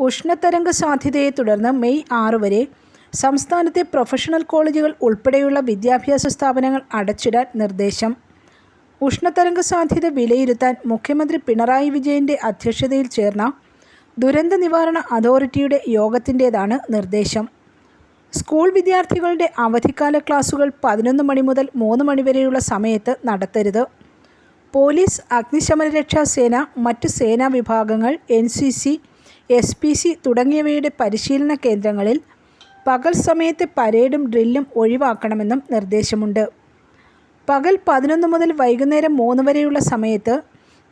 ഉഷ്ണതരംഗ സാധ്യതയെ തുടർന്ന് മെയ് ആറ് വരെ സംസ്ഥാനത്തെ പ്രൊഫഷണൽ കോളേജുകൾ ഉൾപ്പെടെയുള്ള വിദ്യാഭ്യാസ സ്ഥാപനങ്ങൾ അടച്ചിടാൻ നിർദ്ദേശം. ഉഷ്ണതരംഗ സാധ്യത വിലയിരുത്താൻ മുഖ്യമന്ത്രി പിണറായി വിജയന്റെ അധ്യക്ഷതയിൽ ചേർന്ന ദുരന്ത നിവാരണ അതോറിറ്റിയുടെ യോഗത്തിന്റേതാണ് നിർദ്ദേശം. സ്കൂൾ വിദ്യാർത്ഥികളുടെ അവധിക്കാല ക്ലാസുകൾ പതിനൊന്ന് മണി മുതൽ മൂന്ന് മണിവരെയുള്ള സമയത്ത് നടത്തരുത്. പോലീസ് അഗ്നിശമന രക്ഷാ സേന മറ്റ് സേനാ വിഭാഗങ്ങൾ N C C S P C തുടങ്ങിയവയുടെ പരിശീലന കേന്ദ്രങ്ങളിൽ പകൽ സമയത്തെ പരേഡും ഡ്രില്ലും ഒഴിവാക്കണമെന്നും നിർദ്ദേശമുണ്ട്. പകൽ പതിനൊന്ന് മുതൽ വൈകുന്നേരം മൂന്ന് വരെയുള്ള സമയത്ത്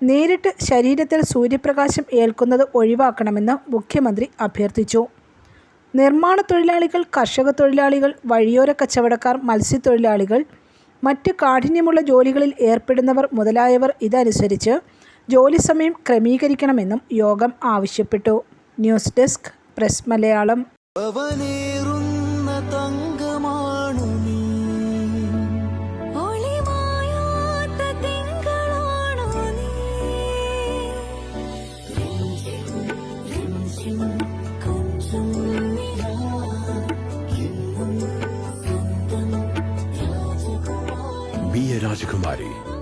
നേരിട്ട് ശരീരത്തിൽ സൂര്യപ്രകാശം ഏൽക്കുന്നത് ഒഴിവാക്കണമെന്ന് മുഖ്യമന്ത്രി അഭ്യർത്ഥിച്ചു. നിർമ്മാണ തൊഴിലാളികൾ കർഷക തൊഴിലാളികൾ വഴിയോര കച്ചവടക്കാർ മത്സ്യത്തൊഴിലാളികൾ മറ്റ് കാഠിന്യമുള്ള ജോലികളിൽ ഏർപ്പെടുന്നവർ മുതലായവർ ഇതനുസരിച്ച് ജോലി സമയം ക്രമീകരിക്കണമെന്നും യോഗം ആവശ്യപ്പെട്ടു. News desk press Malayalam. അവനേറുന്ന തങ്കമാണു നീ. ഒളിമായാത്ത തിങ്കളാണു നീ. കൊഞ്ചും നിലാ. എന്നും സ്വന്തം രാജകുമാരി